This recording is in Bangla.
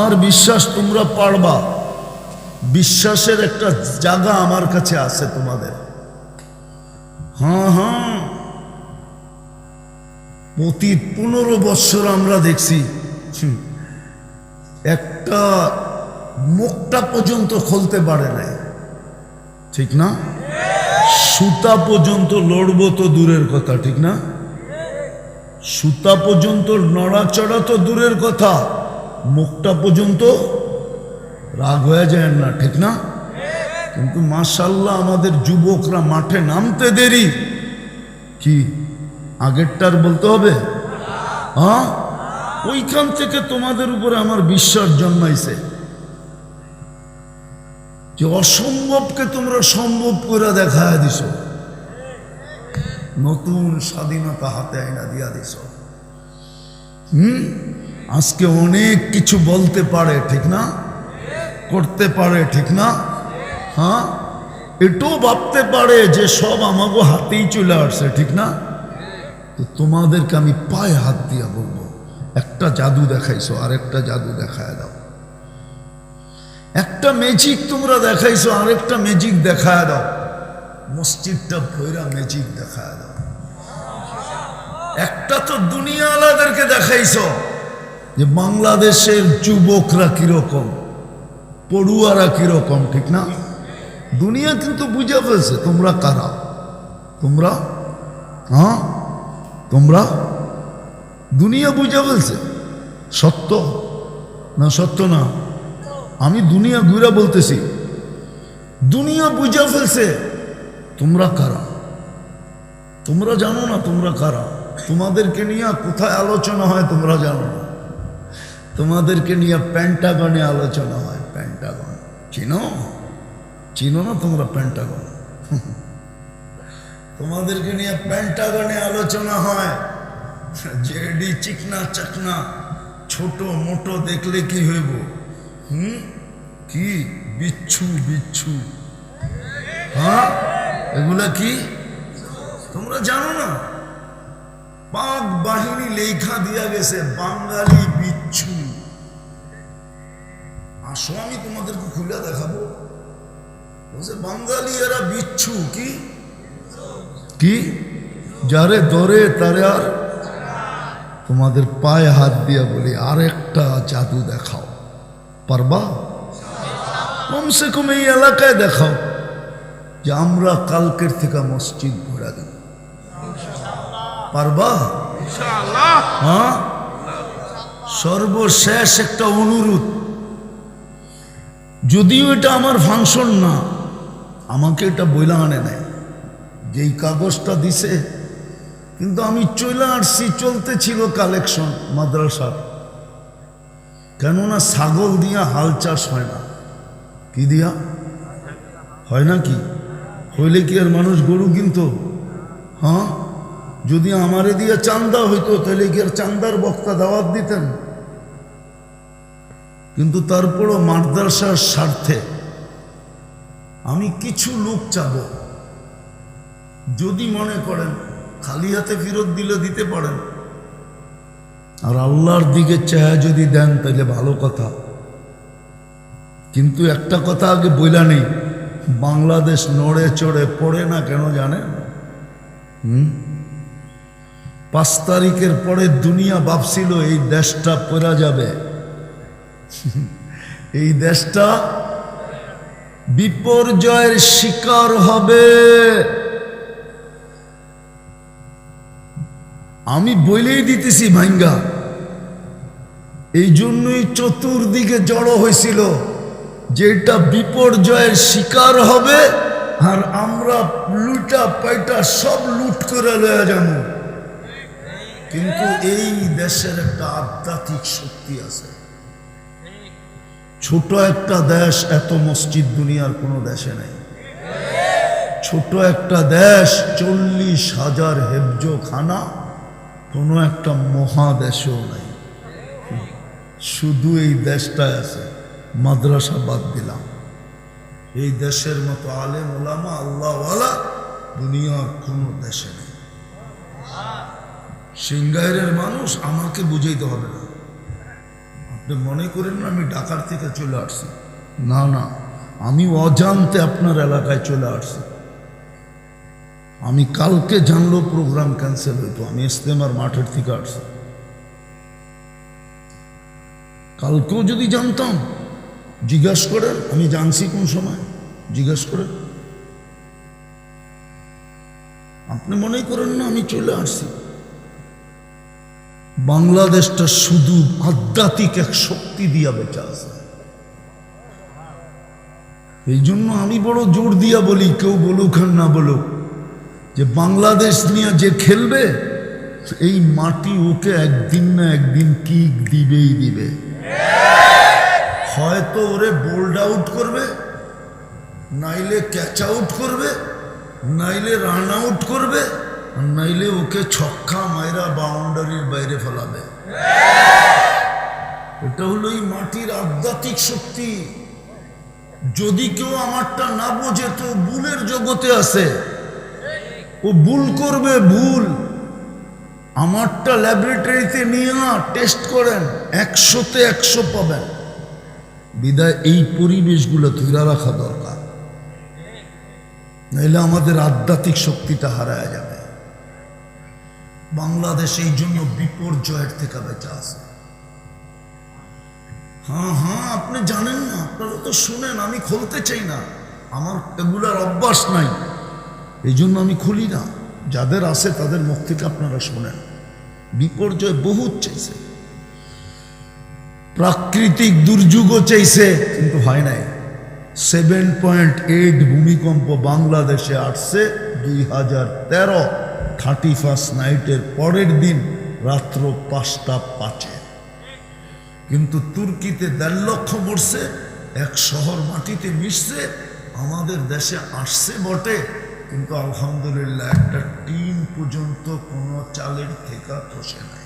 আমার বিশ্বাস তোমরা পারবা। বিশ্বাসের একটা জায়গা আমার কাছে আছে তোমাদের। হ্যাঁ হ্যাঁ। প্রতি পনেরো বৎসর আমরা দেখছি একটা মুখটা পর্যন্ত খুলতে পারে নাই। ঠিক না? সুতা পর্যন্ত লড়বো তো দূরের কথা, ঠিক না? সুতা পর্যন্ত নড়াচড়া তো দূরের কথা। মুখটা পর্যন্ত রাগ হয়ে যায় না, ঠিক না? কিন্তু মাশাল্লাহ আমাদের যুবকরা মাঠে নামতে দেরি। কি? আগেরটার বলতে হবে? হ্যাঁ? ওইখান থেকে তোমাদের উপরে আমার বিশ্বাস জন্মাইছে। যে অসম্ভবকে তোমরা সম্ভব করে দেখায় দিছ। নতুন স্বাধীনতা হাতে আইনা দিয়া দিছ। হুম? আজকে অনেক কিছু বলতে পারে, ঠিক না? করতে পারে, ঠিক না? হ্যাঁ? এটাও ভাবতে পারে যে সব আমাকে হাতেই চলে আসছে, ঠিক না? তো তোমাদেরকে আমি পায়ে হাত দিয়া বলব, একটা জাদু দেখাইছো আর একটা জাদু দেখায় দাও। একটা ম্যাজিক তোমরা দেখাইছো, আরেকটা ম্যাজিক দেখায় দাও। মসজিদটা ভৈরা ম্যাজিক দেখায় দাও। একটা তো দুনিয়া আলাদেরকে দেখাইছো। যে বাংলাদেশের যুবকরা কীরকম, পড়ুয়ারা কীরকম, ঠিক না? দুনিয়া কিন্তু বুঝে ফেলছে, তোমরা কারা? তোমরা? হ্যাঁ? তোমরা? দুনিয়া বুঝে ফেলছে। সত্য? না সত্য না? আমি দুনিয়া ঘুরে বলতেছি, দুনিয়া বুঝে ফেলছে, তোমরা কারা? তোমরা জানো না তোমরা কারা? তোমাদেরকে নিয়ে কোথায় আলোচনা হয় তোমরা জানো না। তোমাদেরকে নিয়ে প্যান্টাগনে আলোচনা হয়, প্যান্টাগন। চিনো? চিনো না তোমরা প্যান্টাগন? তোমাদেরকে নিয়ে প্যান্টাগনে আলোচনা হয়। জেডি চিকনা চাকনা, ছোট মোটো দেখলে কি হইব? হুম? কি? বিচ্ছু বিচ্ছু। হ্যাঁ? এগুলা কি? তোমরা জানো না? পাক বাহিনী লেখা দিয়া গেছে, বাঙালি আসো আমি তোমাদেরকে খুলে দেখাবো। বলছে বাঙালি এরা বিচ্ছু কি? কি? যারে ধরে তারে আর তোমাদের পায়ে হাত দিয়ে বলি আর একটা জাদু দেখাও। পারবা? কমসে কম এই এলাকায় দেখাও যে আমরা কালকের থেকে মসজিদ ঘোরা দেব। পারবা? হ্যাঁ? সর্বশেষ একটা অনুরোধ যদিও এটা আমার ফাংশন না, আমাকে এটা বইলা আনে নেয় যেই কাগজটা দিছে, কিন্তু আমি চলে আসছি চলতে ছিল কালেকশন মাদ্রাসার। কেননা ছাগল দিয়া হাল চাষ হয় না। কি দিয়া? হয় না কি? হইলে কি আর মানুষ গরু কিনতো? হ্যাঁ? যদি আমারে দিয়ে চান্দা হইতো, তাহলে কি আর চান্দার বক্তা দাওয়াত দিতেন? কিন্তু তারপরও মাদ্রাসার স্বার্থে আমি কিছু লোক চাব। যদি মনে করেন খালি হাতে ফেরত দিলে দিতে পারেন। আর আল্লাহর দিকে চায় যদি দেন তাহলে ভালো কথা। কিন্তু একটা কথা আগে বইলা নেই, বাংলাদেশ নড়ে চড়ে পড়ে না কেন জানেন? হুম? পাঁচ তারিখের পরে দুনিয়া ভাবছিল এই দেশটা পড়া যাবে। এই দেশটা বিপর্যয়ের শিকার হবে। আমি বলেই দিতেছি ভাঙ্গা এই জন্যই চতুর্দিকে জড়ো হয়েছিল যে এটা বিপর্যয়ের শিকার হবে আর আমরা লুটা পাইটা সব লুট করে লয়ে যাব। কিন্তু এই দেশের একটা আধ্যাত্মিক শক্তি আছে। ছোট একটা দেশ এত মসজিদ দুনিয়ার কোনো দেশে নেই। ছোট একটা দেশ, চল্লিশ হাজার হেফজ খানা কোনো একটা মহাদেশেও নাই। শুধু এই দেশটায় আছে, মাদ্রাসা বাদ দিলাম। এই দেশের মতো আলেম, ওলামা, আল্লাহওয়ালা দুনিয়ার কোনো দেশে নেই। সিঙ্গাইরের মানুষ আমাকে বুঝাইতে হবে না। মনে করেন আমি ঢাকার থেকে চলে আসছি? না না, আমি অজান্তে আপনার এলাকায় চলে আসছি। আমি কালকে জানলো প্রোগ্রাম ক্যান্সেল হইতো, আমি ইস্তেমার মাঠের থেকে আসছি। কালকেও যদি জানতাম, জিজ্ঞাসা করেন, আমি জানছি কোন সময়, জিজ্ঞাসা করেন। আপনি মনে করেন না আমি চলে আসছি? বাংলাদেশটা শুধু আধ্যাত্মিক এক শক্তি দিয়া বেঁচে আছে। এই জন্য আমি বড় জোর দিয়া বলি, কেউ বলুক আর না বলুক, যে বাংলাদেশ নিয়ে যে খেলবে, এই মাটি ওকে একদিন না একদিন কিক দিবেই দিবে। হয়তো ওরে বোল্ড আউট করবে, নাইলে ক্যাচ আউট করবে, নাইলে রান আউট করবে নাইলে ওকে ছক্কা মাইরা বাউন্ডারির বাইরে ফেলাবে। এটা হলো এই মাটির আধ্যাত্মিক শক্তি। যদি কেউ আমারটা না বোঝে, তো ভুলের জগতে আছে। ও ভুল করবে, ভুল। আমারটা ল্যাবরেটরিতে নিয়ে না টেস্ট করেন, একশোতে একশো পাবেন। বিদায়, এই পরিবেশগুলো ধরে রাখা দরকার। নাইলে আমাদের আধ্যাত্মিক শক্তিটা হারায় যাবে। বাংলাদেশ এই জন্য বিপর্যয়ের থেকে বেঁচে আছে। হ্যাঁ হ্যাঁ আপনি জানেন না, আপনারা তো শুনেন, আমি খুলতে চাই না। আমার এগুলার অভ্যাস নাই। এই জন্য আমি খুলি না। যাদের আছে তাদের মুখ থেকে আপনারা শোনেন। বিপর্যয় বহুত চাইছে। প্রাকৃতিক দুর্যোগও চাইছে, কিন্তু হয় নাই। সেভেন পয়েন্ট এইট ভূমিকম্প বাংলাদেশে আসছে দুই হাজার তেরো। থার্টি ফার্স্ট নাইটের পরের দিন রাত্র পাঁচটা পাঁচে। কিন্তু তুর্কিতে দেড় লক্ষ মরছে, এক শহর মাটিতে মিশছে, আমাদের দেশে আসছে বটে। কিন্তু আলহামদুলিল্লাহ একটা টিন পর্যন্ত কোনো চালের থেকা খসে নাই